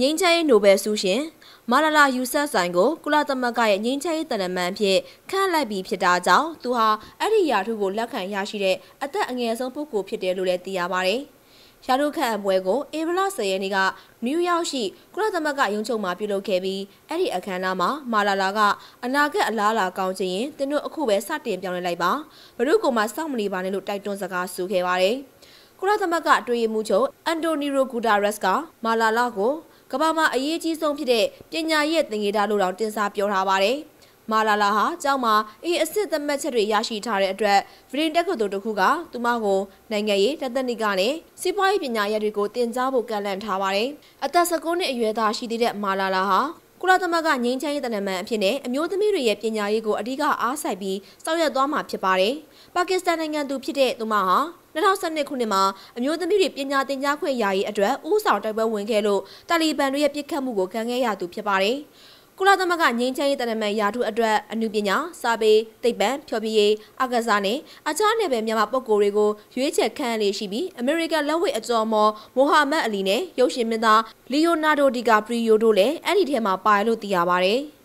ငိမ့်ချရေးနိုဘယ်ဆုရှင်မာလာလာယူဆက်ဆိုင်ကိုကုလသမဂ္ဂရဲ့ငိမ့်ချရေးတနမန်အဖြစ်ခန့်လိုက်ပြီးဖြစ်တာကြောင့်သူဟာအဲ့ဒီယာထုကိုလက်ခံရရှိတဲ့အသက်အငယ်ဆုံးပုဂ္ဂိုလ်ဖြစ်တယ်လို့လည်းသိရပါတယ်။ရာထုခန့်အပွဲကိုဧပြီလ10ရက်နေ့ကနယူးယောက်ရှိကုလသမဂ္ဂရုံးချုပ်မှာပြုလုပ်ခဲ့ပြီးအဲ့ဒီအခမ်းအနားမှာမာလာလာကအနာဂတ်အလားလာကောင်းခြင်းရင်သူတို့အခုပဲစတင်ပြောင်းလဲလိုက်ပါဘရုကိုမှစောင့်မနေပါနဲ့လို့တိုက်တွန်းစကားဆိုခဲ့ပါတယ်။ကုလသမဂ္ဂအတွင်းရေးမှူးချုပ်အန်တိုနီရိုဂူတာရက်စ်ကမာလာလာကို ကမ္ဘာမှာအရေးကြီးဆုံးဖြစ်တဲ့ပညာရေးသင်္ကေတလို့တောင်တင်စားပြောထားပါတယ်။မာလာလာဟာကျောင်းမှာအေးအစ်စ်သတ်မှတ်ချက်တွေရရှိထားတဲ့အတွက်ဗြိတိန်တက္ကသိုလ်တစ်ခုကသူမကိုနိုင်ငံရေးတသက်နိကနဲ့စီးပွားရေးပညာရပ်တွေကိုတင်ကြားဖို့ကန့်လန့်ထားပါတယ်။အသက်19နှစ်အရွယ်သားရှိသေးတဲ့မာလာလာဟာ ကုလသမဂ္ဂငြိမ်းချမ်းရေးတနမန်အဖြစ်နဲ့အမျိုးသမီးတွေရဲ့ပညာရေးကိုအဓိကအားစိုက်ပြီးစောင့်ရသွားမှာဖြစ်ပါတယ်။ပါကစ္စတန်နိုင်ငံသူဖြစ်တဲ့သူမဟာ2012ခုနှစ်မှာအမျိုးသမီးတွေပညာသင်ကြားခွင့်ရရေးအတွက်ဥဆောင်တိုက်ပွဲဝင်ခဲ့လို့တာလီဘန်တွေရဲ့ပြစ်ခတ်မှုကိုခံခဲ့ရသူဖြစ်ပါတယ်။ ကုလသမဂ္ဂငြိမ်းချမ်းရေးတနမန်ရာထူးအတွက်အမှုပညာစာပေသိပ္ပံဖျော်ဖြေရေးအကစားနဲ့အခြားနယ်ပယ်မြန်မာပုဂ္ဂိုလ်တွေကိုရွေးချယ်ခန့်လေးရှိပြီးအမေရိကန်လက်ဝှေ့အကျော်မော်မိုဟာမက်အလီနဲ့ရုပ်ရှင်မင်းသားလီယိုနာဒိုဒီကာပရီယိုတို့လည်းအဲ့ဒီထဲမှာပါလို့သိရပါတယ်။